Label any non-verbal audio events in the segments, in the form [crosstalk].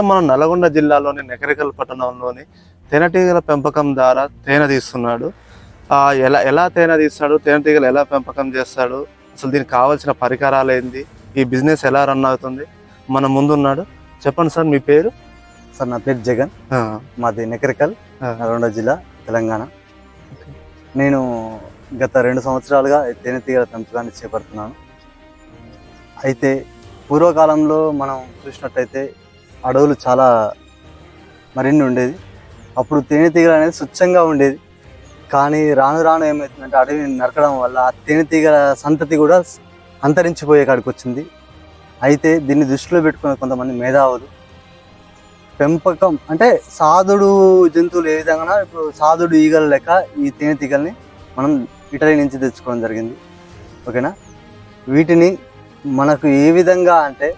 ప్రస్తుతం మనం నల్గొండ జిల్లాలోని నెకరికల్ పట్టణంలోని తేనెటీగల పెంపకం ద్వారా తేనె తీస్తున్నాడు. ఎలా ఎలా తేనె తీస్తాడు తేనెటీగలు ఎలా పెంపకం చేస్తాడు అసలు దీనికి కావాల్సిన పరికరాలు ఏంది ఈ బిజినెస్ ఎలా రన్ అవుతుంది మన ముందున్నాడు. చెప్పండి సార్ మీ పేరు? సార్ నా పేరు జగన్. మాది నెకరికల్ నల్గొండ జిల్లా తెలంగాణ. నేను గత రెండు సంవత్సరాలుగా తేనెటీగల పెంపకాన్ని చేపడుతున్నాను. అయితే పూర్వకాలంలో మనం చూసినట్టయితే అడవులు చాలా మరిన్ని ఉండేది. అప్పుడు తేనెటీగలు అనేది స్వచ్ఛంగా ఉండేది. కానీ రాను రాను ఏమవుతుందంటే అడవిని నరకడం వల్ల ఆ తేనెటీగల సంతతి కూడా అంతరించిపోయే కాడికి వచ్చింది. అయితే దీన్ని దృష్టిలో పెట్టుకున్న కొంతమంది మేధావులు పెంపకం అంటే సాధుడు జంతువులు ఏ విధంగా ఇప్పుడు సాధుడు ఈగల లెక్క ఈ తేనెటీగల్ని మనం ఇటలీ నుంచి తెచ్చుకోవడం జరిగింది. ఓకేనా? వీటిని మనకు ఏ విధంగా అంటే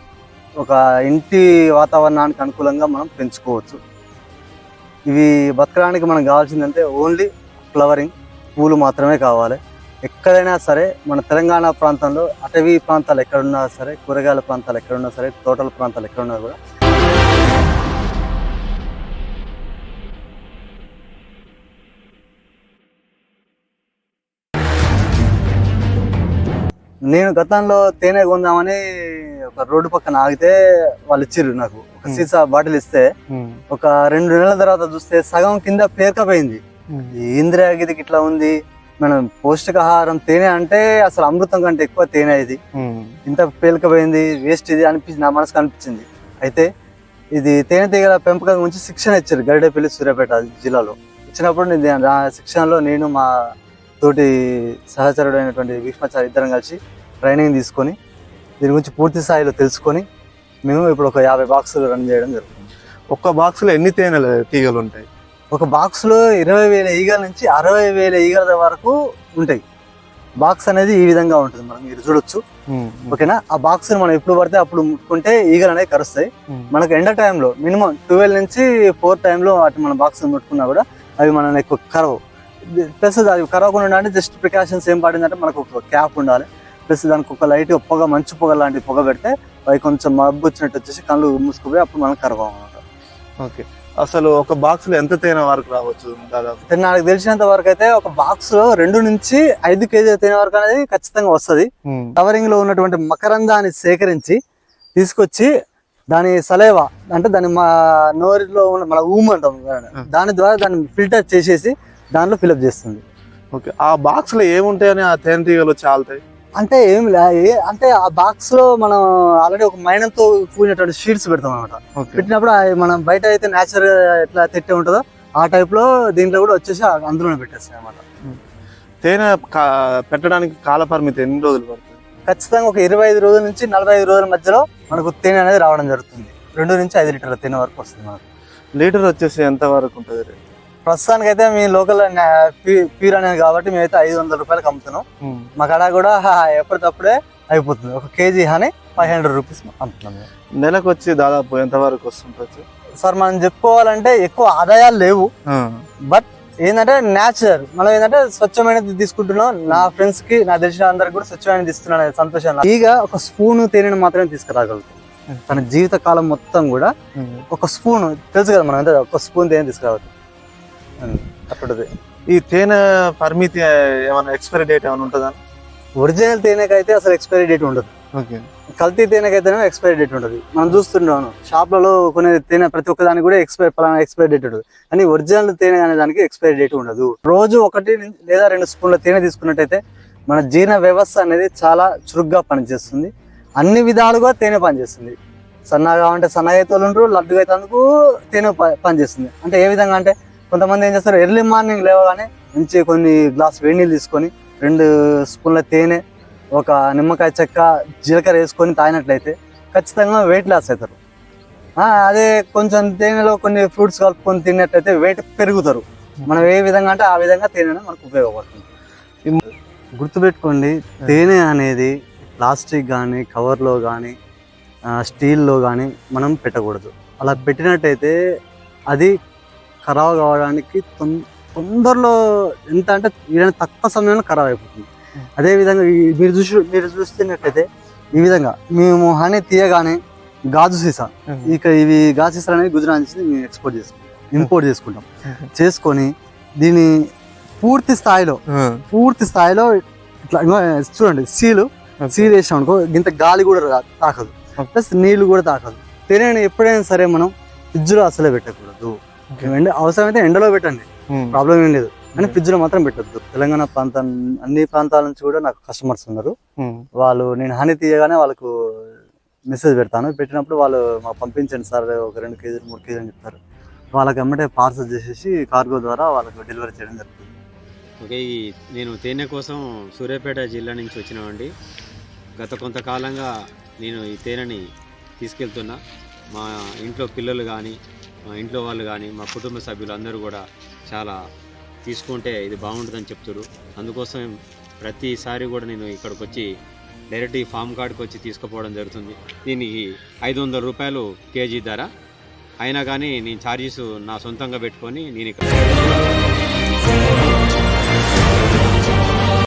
ఒక ఇంటి వాతావరణానికి అనుకూలంగా మనం పెంచుకోవచ్చు. ఇవి బతకడానికి మనకు కావాల్సిందంటే ఓన్లీ ఫ్లవరింగ్ పూలు మాత్రమే కావాలి. ఎక్కడైనా సరే మన తెలంగాణ ప్రాంతంలో అటవీ ప్రాంతాలు ఎక్కడున్నా సరే కూరగాయల ప్రాంతాలు ఎక్కడున్నా సరే తోటల ప్రాంతాలు ఎక్కడున్నా కూడా నేను గతంలో తేనె కొందామని ఒక రోడ్డు పక్కన ఆగితే వాళ్ళు ఇచ్చిర్రు నాకు. ఒక. సీసా బాటిల్ ఇస్తే ఒక రెండు నెలల తర్వాత చూస్తే సగం కింద పేరుకపోయింది. గిదికి ఇట్లా ఉంది. మనం పౌష్టికాహారం తేనె అంటే అసలు అమృతం కంటే ఎక్కువ తేనె ఇది. ఇంత పేలికపోయింది వేస్ట్ ఇది అనిపించింది నా మనసుకు అనిపించింది. అయితే ఇది తేనెటీగల పెంపకం గురించి శిక్షణ ఇచ్చారు గరిడేపల్లి సూర్యాపేట జిల్లాలో. ఇచ్చినప్పుడు నేను ఆ శిక్షణలో నేను మా తోటి సహచరుడు అయినటువంటి భీష్మాచారి ఇద్దరం కలిసి ట్రైనింగ్ తీసుకొని దీని గురించి పూర్తి స్థాయిలో తెలుసుకొని మేము ఇప్పుడు ఒక యాభై బాక్సులు రన్ చేయడం జరుగుతుంది. ఒక్క బాక్స్లో ఎన్ని తేనెల తీగలు ఉంటాయి? ఒక బాక్స్లో ఇరవై వేల ఈగల నుంచి అరవై వేల ఈగల వరకు ఉంటాయి. బాక్స్ అనేది ఈ విధంగా ఉంటుంది మనం మీరు చూడొచ్చు. ఓకేనా? ఆ బాక్స్ మనం ఎప్పుడు పడితే అప్పుడు ముట్టుకుంటే ఈగలు అనేవి కరుస్తాయి. మనకు ఎండ టైంలో మినిమం ట్వెల్వ్ నుంచి ఫోర్ టైంలో అటు మన బాక్స్ ముట్టుకున్నా కూడా అవి మనం ఎక్కువ కరవు ప్లస్ అది కరవకుండా అంటే జస్ట్ ప్రికాషన్స్ ఏం పడిందంటే మనకు ఒక క్యాప్ ఉండాలి. ప్లస్ దానికి ఒక లైట్ పొగ మంచు పొగ లాంటి పొగ పెడితే అవి కొంచెం మబ్బు వచ్చినట్టు వచ్చేసి కళ్ళు మూసుకుపోయి అప్పుడు మనం కరవం అనమాట ఓకే. అసలు ఒక బాక్స్లో ఎంత తేనె వరకు రావచ్చు దాదాపు? నాకు తెలిసినంత వరకు అయితే ఒక బాక్స్లో రెండు నుంచి ఐదు కేజీల తినే వరకు అనేది ఖచ్చితంగా వస్తుంది. కవరింగ్లో ఉన్నటువంటి మకరందాన్ని సేకరించి తీసుకొచ్చి దాని సలేవా అంటే దాని మా నోరిలో ఉన్న మన ఊమ్ అంటాం దాని ద్వారా దాన్ని ఫిల్టర్ చేసేసి దాంట్లో ఫిల్అప్ చేస్తుంది. ఓకే. ఆ బాక్స్లో ఏముంటాయని ఆ తేనెటీగలు వచ్చి ఆలుతాయి అంటే ఏం లే అంటే ఆ బాక్స్లో మనం ఆల్రెడీ ఒక మైనంతో కూడినటువంటి షీట్స్ పెడతాం అనమాట పెట్టినప్పుడు మనం బయట అయితే నేచురల్ ఎట్లా తెట్టే ఉంటుందో ఆ టైప్లో దీంట్లో కూడా వచ్చేసి అందులోనే పెట్టేస్తాయి అనమాట తేనె పెట్టడానికి కాల పరిమితి ఎన్ని రోజులు పడుతుంది? ఖచ్చితంగా ఒక ఇరవై ఐదు రోజుల నుంచి నలభై ఐదు రోజుల మధ్యలో మనకు తేనె అనేది రావడం జరుగుతుంది. రెండు నుంచి ఐదు లీటర్ల తేనె వరకు వస్తుంది మనకు. లీటర్ వచ్చేసి ఎంత వరకు ఉంటుంది? ప్రస్తుతానికి అయితే మీ లోకల్ ప్యూర్ అనేది కాబట్టి మేమైతే ఐదు వందల రూపాయలకు అమ్ముతున్నాం. మా కాడ కూడా [laughs] ఎప్పటికప్పుడే అయిపోతుంది. ఒక kg honey five hundred rupees అమ్ముతున్నాం మేము. నెలకు వచ్చి దాదాపు ఎంత వరకు వస్తుంటుంది సార్ మనం చెప్పుకోవాలంటే ఎక్కువ ఆదాయాలు లేవు. బట్ ఏంటంటే న్యాచురల్ మనం ఏంటంటే స్వచ్ఛమైనది తీసుకుంటున్నాం. నా ఫ్రెండ్స్కి నా తెలిసిన అందరికి కూడా స్వచ్ఛమైనది ఇస్తున్నాను సంతోషం. ఈగ ఒక స్పూన్ తేనెని మాత్రమే తీసుకురాగలుగుతాం. తన జీవిత కాలం మొత్తం కూడా. ఒక స్పూన్ తెలుసు కదా మనం ఎంత? ఒక స్పూన్ తేనె తీసుకురావచ్చు. అప్పుడు ఈ తేనె పరిమితి ఏమైనా ఎక్స్పైరీ డేట్ ఏమైనా ఉంటుందా? ఒరిజినల్ తేనెకైతే అసలు ఎక్స్పైరీ డేట్ ఉండదు. ఓకే. కల్తీ తేనెకైతేనే ఎక్స్పైరీ డేట్ ఉంటుంది. మనం చూస్తుంటాను షాప్లలో కొనే తేనె ప్రతి ఒక్క దానికి కూడా ఎక్స్పైర్ పలానా ఎక్స్పైరీ డేట్ ఉంటుంది. కానీ ఒరిజినల్ తేనె అనే దానికి ఎక్స్పైరీ డేట్ ఉండదు. రోజు ఒకటి లేదా రెండు స్పూన్ల తేనె తీసుకున్నట్టయితే మన జీర్ణ వ్యవస్థ అనేది చాలా చురుగ్గా పనిచేస్తుంది. అన్ని విధాలుగా తేనె పనిచేస్తుంది. సన్నగా అంటే సన్నగా అయితే వాళ్ళు ఉంటారు లడ్డుగా అయితే అందుకు తేనె పనిచేస్తుంది. అంటే ఏ విధంగా అంటే కొంతమంది ఏం చేస్తారు ఎర్లీ మార్నింగ్ లేవగానే మంచి కొన్ని గ్లాస్ వేడి నీళ్ళు తీసుకొని రెండు స్పూన్ల తేనె ఒక నిమ్మకాయ చెక్క జీలకర్ర వేసుకొని తాగినట్లయితే ఖచ్చితంగా వెయిట్ లాస్ అవుతారు. అదే కొంచెం తేనెలో కొన్ని ఫ్రూట్స్ కలుపుకొని తిన్నట్లయితే వెయిట్ పెరుగుతారు. మనం ఏ విధంగా అంటే ఆ విధంగా తేనె మనకు ఉపయోగపడుతుంది. గుర్తుపెట్టుకోండి తేనె అనేది ప్లాస్టిక్ కానీ కవర్లో కానీ స్టీల్లో కానీ మనం పెట్టకూడదు. అలా పెట్టినట్టయితే అది ఖరాబ్ కావడానికి తొం- తొందరలో ఎంత అంటే వీలైన తక్కువ సమయంలో ఖరాబ్ అయిపోతుంది. అదే విధంగా ఈ- మీరు చూసి మీరు చూస్తున్నట్టయితే ఈ విధంగా మేము హనీ తీయగానే గాజు సీసా. ఇక ఇవి గాజు సీసాలు అనేవి గుజరాత్ నుంచి మేము ఎక్స్పోర్ట్ చేసుకుంటాం. ఇంపోర్ట్ చేసుకుంటాం. చేసుకొని దీని పూర్తి స్థాయిలో పూర్తి స్థాయిలో ఇట్లా చూడండి సీలు సీల్ వేసాం అనుకో ఇంత గాలి కూడా తాకదు. ప్లస్ నీళ్ళు కూడా తాకదు. తేనెని ఎప్పుడైనా సరే మనం ఫ్రిడ్జ్లో అసలే పెట్టకూడదు. అవసరమైతే ఎండలో పెట్టండి. ప్రాబ్లం ఏం లేదు. కానీ ఫ్రిడ్జ్లో మాత్రం పెట్టద్దు. తెలంగాణ ప్రాంతం అన్ని ప్రాంతాల నుంచి కూడా నాకు కస్టమర్స్ ఉన్నారు. వాళ్ళు నేను హనీ తీయగానే వాళ్ళకు మెసేజ్ పెడతాను. పెట్టినప్పుడు వాళ్ళు మాకు పంపించండి సార్ ఒక రెండు కేజీలు మూడు కేజీలు అని చెప్తారు. వాళ్ళకి ఎమ్మటే పార్సల్ చేసేసి కార్గో ద్వారా వాళ్ళకు డెలివరీ చేయడం జరుగుతుంది. ఓకే ఈ నేను తేనె కోసం సూర్యాపేట జిల్లా నుంచి వచ్చినామండి గత కొంతకాలంగా నేను ఈ తేనెని తీసుకెళ్తున్నా. మా ఇంట్లో పిల్లలు కానీ మా ఇంట్లో వాళ్ళు కానీ మా కుటుంబ సభ్యులు అందరూ కూడా చాలా తీసుకుంటే ఇది బాగుంటుందని చెప్తారు అందుకోసం ప్రతిసారి కూడా నేను ఇక్కడికి వచ్చి డైరెక్ట్ ఈ ఫామ్ కార్డ్కి వచ్చి తీసుకుపోవడం జరుగుతుంది. దీనికి ఐదు వందల రూపాయలు కేజీ ధర. అయినా కానీ నేను ఛార్జెస్ నా సొంతంగా పెట్టుకొని నేను ఇక్కడ